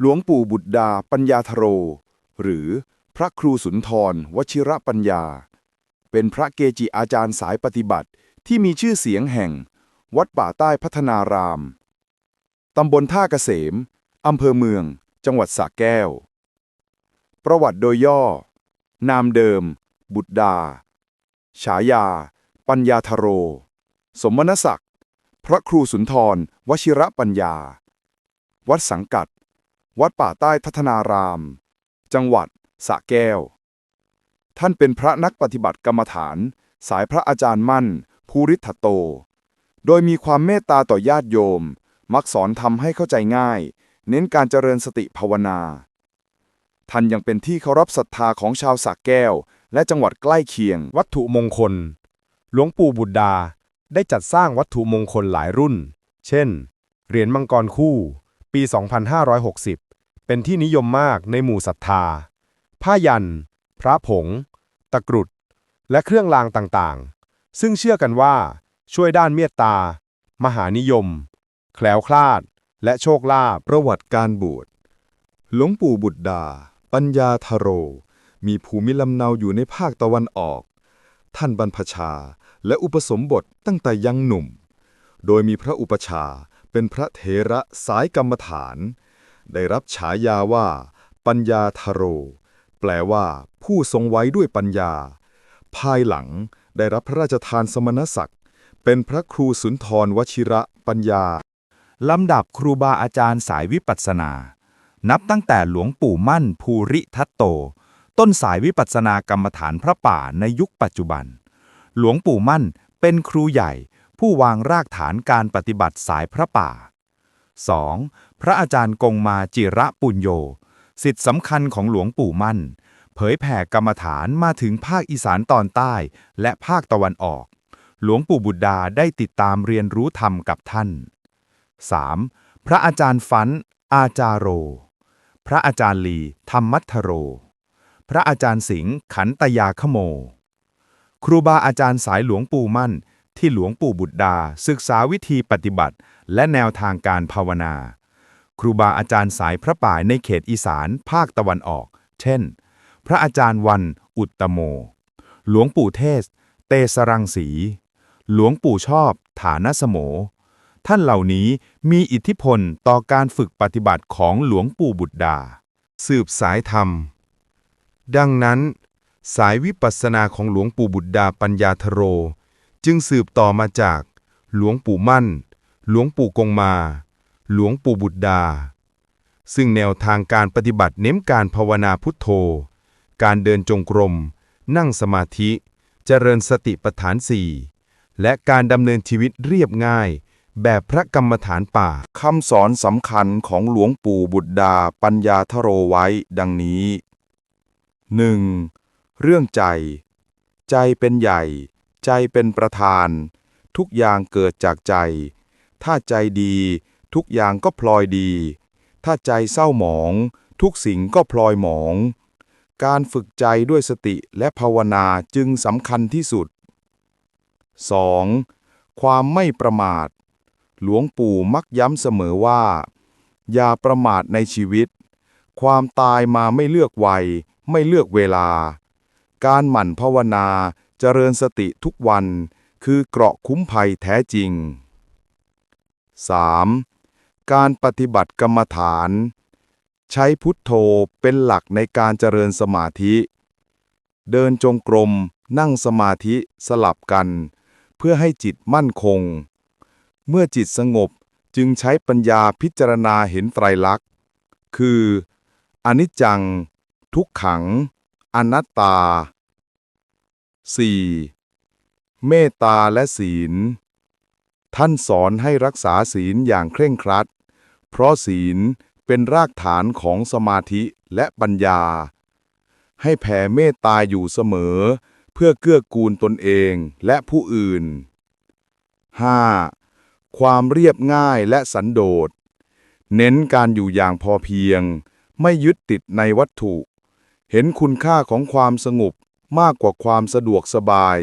หลวงปู่บุตรดาปัญญาธโร หรือพระครูสุนทร วชิระปัญญา เป็นพระเกจิอาจารย์สายปฏิบัติที่มีชื่อเสียงแห่ง วัดป่าใต้พัฒนาราม ตำบลท่าเกษม อำเภอเมือง จังหวัดสระแก้ว ประวัติโดยย่อ นามเดิม บุตรดา ฉายา ปัญญาธโร สมณศักดิ์ พระครูสุนทร วชิระปัญญา วัดสังกัด วัดป่าใต้พัฒนาราม จังหวัดสระแก้ว ท่านเป็นพระนักปฏิบัติกรรมฐาน สายพระอาจารย์มั่น ภูริทัตโต โดยมีความเมตตาต่อญาติโยม มักสอนทำให้เข้าใจง่าย เน้นการเจริญสติภาวนา ท่านยังเป็นที่เคารพศรัทธาของชาวสระแก้ว และจังหวัดใกล้เคียง วัตถุมงคล หลวงปู่บุตรดาได้จัดสร้างวัตถุมงคลหลายรุ่น เช่น เหรียญมังกรคู่ ปี 2560 เป็นที่นิยมมากในหมู่ศรัทธา ผ้ายัน พระผง ตะกรุด และเครื่องรางต่างๆ ซึ่งเชื่อกันว่าช่วยด้านเมตตา มหานิยม แคล้วคลาด และโชคลาภ ประวัติการบวช หลวงปู่บุตรดา ปัญญาธโร มีภูมิลำเนาอยู่ในภาคตะวันออก ท่านบรรพชาและอุปสมบทตั้งแต่ยังหนุ่ม โดยมีพระอุปชาเป็นพระเถระสายกรรมฐาน ได้รับฉายาว่า ปัญญาธโร แปลว่า ผู้ทรงไว้ด้วยปัญญา ภายหลังได้รับพระราชทานสมณศักดิ์ เป็นพระครูสุนทรวชิระปัญญา ลำดับครูบาอาจารย์สายวิปัสสนา นับตั้งแต่หลวงปู่มั่นภูริทัตโต ต้นสายวิปัสสนากรรมฐานพระป่าในยุคปัจจุบัน หลวงปู่มั่นเป็นครูใหญ่ผู้วางรากฐานการปฏิบัติสายพระป่า 2. พระอาจารย์กงมาจิระปุญโยสิทธิสำคัญของหลวงปู่มั่น เผยแผ่กรรมฐานมาถึงภาคอีสานตอนใต้ และภาคตะวันออก หลวงปู่บุตรดาได้ติดตามเรียนรู้ธรรมกับท่าน 3. พระอาจารย์ฟันอาจารโร พระอาจารย์ลี ธรรมัทโร พระอาจารย์สิงห์ขันตยาขโม ครูบาอาจารย์สายหลวงปู่มั่น ที่หลวงปู่บุตรดาศึกษาวิธีปฏิบัติ และแนวทางการภาวนา ครูบาอาจารย์สายพระป่าในเขตอีสาน ภาคตะวันออก เช่น พระอาจารย์วัน อุตตโม หลวงปู่เทศ เตสรังสี หลวงปู่ชอบ ฐานสโม ท่านเหล่านี้มีอิทธิพลต่อการฝึกปฏิบัติของหลวงปู่บุตรดา สืบสายธรรม ดังนั้น สายวิปัสสนาของหลวงปู่บุตรดาปัญญาธโร จึงสืบต่อมาจาก หลวงปู่มั่น หลวงปู่กงมา หลวงปู่บุตรดา ซึ่งแนวทางการปฏิบัติเน้นการภาวนาพุทโธ การเดินจงกรม นั่งสมาธิ เจริญสติปัฏฐานสี่และการดำเนินชีวิตเรียบง่าย แบบพระกรรมฐานป่าคำสอนสำคัญของหลวงปู่บุตรดาปัญญาทโรไว้ดังนี้ 1. เรื่องใจ ใจเป็นใหญ่ ใจเป็นประธาน ทุกอย่างเกิดจากใจ ถ้าใจดี ทุกอย่างก็พลอยดี ถ้าใจเศร้าหมอง ทุกสิ่งก็พลอยหมอง การฝึกใจด้วยสติและภาวนาจึงสำคัญที่สุด 2. ความไม่ประมาท หลวงปู่มักย้ำเสมอว่า อย่าประมาทในชีวิต ความตายมาไม่เลือกวัย ไม่เลือกเวลา การหมั่นภาวนาเจริญสติทุกวันคือเกราะคุ้มภัยแท้จริง 3. การปฏิบัติกรรมฐาน ใช้พุทโธเป็นหลักในการเจริญสมาธิ เดินจงกรมนั่งสมาธิสลับกัน เพื่อให้จิตมั่นคง เมื่อจิตสงบจึงใช้ปัญญาพิจารณาเห็นไตรลักษณ์ คือ อนิจจัง ทุกขัง อนัตตา 4. เมตตาและศีล ท่านสอนให้รักษาศีลอย่างเคร่งครัด เพราะศีลเป็นรากฐานของสมาธิและปัญญา ให้แผ่เมตตาอยู่เสมอ เพื่อเกื้อกูลตนเองและผู้อื่น 5. ความเรียบง่ายและสันโดษ เน้นการอยู่อย่างพอเพียง ไม่ยึดติดในวัตถุ เห็นคุณค่าของความสงบมากกว่าความสะดวกสบาย